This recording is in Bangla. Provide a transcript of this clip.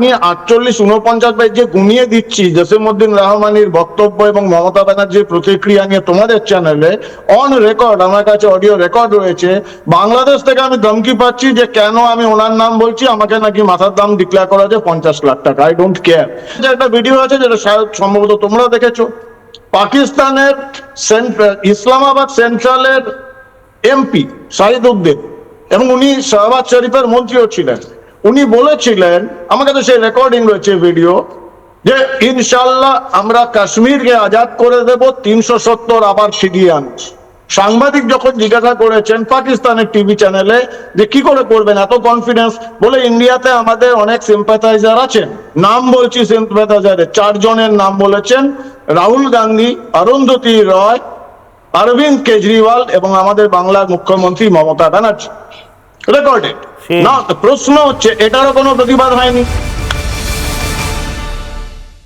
আমি আটচল্লিশ উনপঞ্চাশ বাই যে গুনিয়ে দিচ্ছি জসিমউদ্দিন রহমানির বক্তব্য এবং মমতা ব্যানার্জির প্রতিক্রিয়া নিয়ে তোমাদের চ্যানেলে অন রেকর্ড আমার কাছে অডিও রেকর্ড রয়েছে, বাংলাদেশ থেকে আমি ধমকি পাচ্ছি যে কেন আমি ওনার নাম বলছি, আমাকে নাকি মাথার দাম ডিক্লেয়ার করা হয়েছে পঞ্চাশ লাখ টাকা আই ডোন্ট কেয়ার যে একটা ভিডিও আছে যেটা সম্ভবত তোমরা দেখেছ, পাকিস্তানের ইসলামাবাদ সেন্ট্রালের এমপি শাহিদ উদ্দিন এবং উনি শাহবাজ শরীফের মন্ত্রীও ছিলেন। উনি বলেছিলেন আমার কাছে সেই রেকর্ডিং রয়েছে ভিডিও যে ইনশাল্লাহ আমরা কাশ্মীরকে আজাদ করে দেব, তিনশো সত্তর আবার ফিরিয়ে সাংবাদিক যখন জিজ্ঞাসা করেছেন পাকিস্তানের টিভি চ্যানেলে যে কি করে করবেন, এত কনফিডেন্স বলে ইন্ডিয়াতে আমাদের অনেক সিম্পাথাইজার আছেন। নাম বলছি সিম্পাথাইজারের চারজনের নাম বলেছেন, রাহুল গান্ধী, অরুন্ধতী রয়, অরবিন্দ কেজরিওয়াল এবং আমাদের বাংলার মুখ্যমন্ত্রী মমতা ব্যানার্জি। রেকর্ডেড না প্রশ্ন হচ্ছে এটারও কোনো প্রতিবাদ হয়নি।